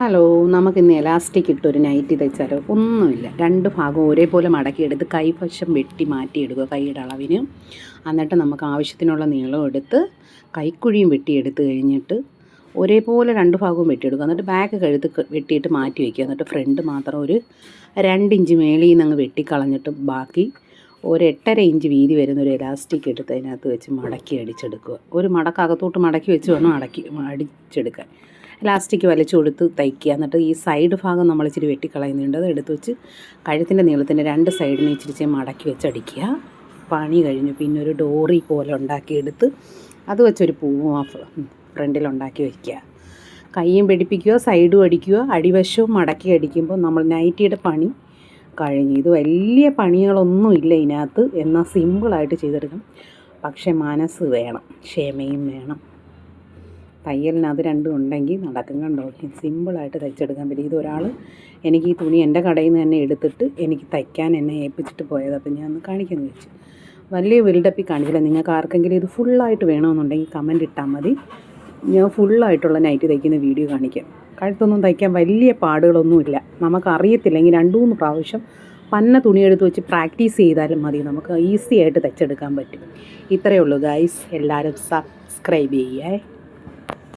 Hello നമുക്കിന്ന് elastic ഇട്ട് ഒരു നൈറ്റി തയ്ച്ചാലോ? ഒന്നുമില്ല. രണ്ട് ഭാഗവും ഒരേപോലെ മടക്കിയെടുത്ത് കൈവശം വെട്ടി മാറ്റിയെടുക്കുക കൈയുടെ അളവിന്. എന്നിട്ട് നമുക്ക് ആവശ്യത്തിനുള്ള നീളം എടുത്ത് കൈക്കുഴിയും വെട്ടിയെടുത്ത് കഴിഞ്ഞിട്ട് ഒരേപോലെ രണ്ട് ഭാഗവും വെട്ടിയെടുക്കുക. എന്നിട്ട് ബാക്ക് കഴുത്ത് വെട്ടിയിട്ട് മാറ്റി വയ്ക്കുക എന്നിട്ട് ഫ്രണ്ട് മാത്രം ഒരു രണ്ട് ഇഞ്ച് മേളിൽ നിന്ന് അങ്ങ് വെട്ടിക്കളഞ്ഞിട്ട് ബാക്കി ഒരു എട്ടര ഇഞ്ച് വീതി വരുന്ന ഒരു എലാസ്റ്റിക് എടുത്ത് അതിനകത്ത് വെച്ച് മടക്കി അടിച്ചെടുക്കുക. ഒരു മടക്ക് അകത്തോട്ട് മടക്കി വെച്ച് വേണം അടക്കി അടിച്ചെടുക്കാൻ. ഇലാസ്റ്റിക് വലിച്ചു കൊടുത്ത് തയ്ക്കുക. എന്നിട്ട് ഈ സൈഡ് ഭാഗം നമ്മൾ ഇച്ചിരി വെട്ടിക്കളയുന്നുണ്ട്. അത് എടുത്ത് വെച്ച് കഴുത്തിന്റെ നീളത്തിന്റെ രണ്ട് സൈഡിനെ ഇച്ചിരി മടക്കി വെച്ച് അടിക്കുക. പണി കഴിഞ്ഞു. പിന്നെ ഒരു ഡോറി പോലെ ഉണ്ടാക്കിയെടുത്ത് അത് വെച്ചൊരു പൂവും ആ ഫ്രണ്ടിൽ ഉണ്ടാക്കി വയ്ക്കുക കൈയും പിടിപ്പിക്കുക സൈഡും അടിക്കുക അടിവശവും മടക്കി അടിക്കുമ്പോൾ നമ്മൾ നൈറ്റിയുടെ പണി കഴിഞ്ഞു. ഇത് വലിയ പണികളൊന്നും ഇല്ല ഇതിനകത്ത്. എന്നാൽ സിമ്പിളായിട്ട് ചെയ്തെടുക്കാം പക്ഷേ മനസ്സ് വേണം. ക്ഷമയും വേണം. തയ്യലിന് അത് രണ്ടും ഉണ്ടെങ്കിൽ നടക്കും കണ്ടോ? സിമ്പിളായിട്ട് തയ്ച്ചെടുക്കാൻ പറ്റും. ഇതൊരാൾ എനിക്ക് ഈ തുണി എന്റെ കടയിൽ നിന്ന് തന്നെ എടുത്തിട്ട് എനിക്ക് തയ്ക്കാൻ എന്നെ ഏൽപ്പിച്ചിട്ട് പോയത്. അപ്പം ഞാൻ ഒന്ന് കാണിക്കുന്നു വെച്ചു. വലിയ ബിൽഡപ്പിൽ കാണിച്ചില്ല. നിങ്ങൾക്ക് ആർക്കെങ്കിലും ഇത് ഫുള്ളായിട്ട് വേണമെന്നുണ്ടെങ്കിൽ കമന്റ് ഇട്ടാൽ മതി. ഞാൻ ഫുള്ളായിട്ടുള്ള നൈറ്റ് തയ്ക്കുന്ന വീഡിയോ കാണിക്കാം. കഴുത്തൊന്നും തയ്ക്കാൻ വലിയ പാടുകളൊന്നുമില്ല നമുക്കറിയത്തില്ലെങ്കിൽ രണ്ട് മൂന്ന് പ്രാവശ്യം പന്ന തുണിയെടുത്ത് വെച്ച് പ്രാക്ടീസ് ചെയ്താലും മതി. നമുക്ക് ഈസി ആയിട്ട് തയ്ച്ചെടുക്കാൻ പറ്റും. ഇത്രയേ ഉള്ളൂ ഗൈസ് എല്ലാവരും സബ്സ്ക്രൈബ് ചെയ്യേ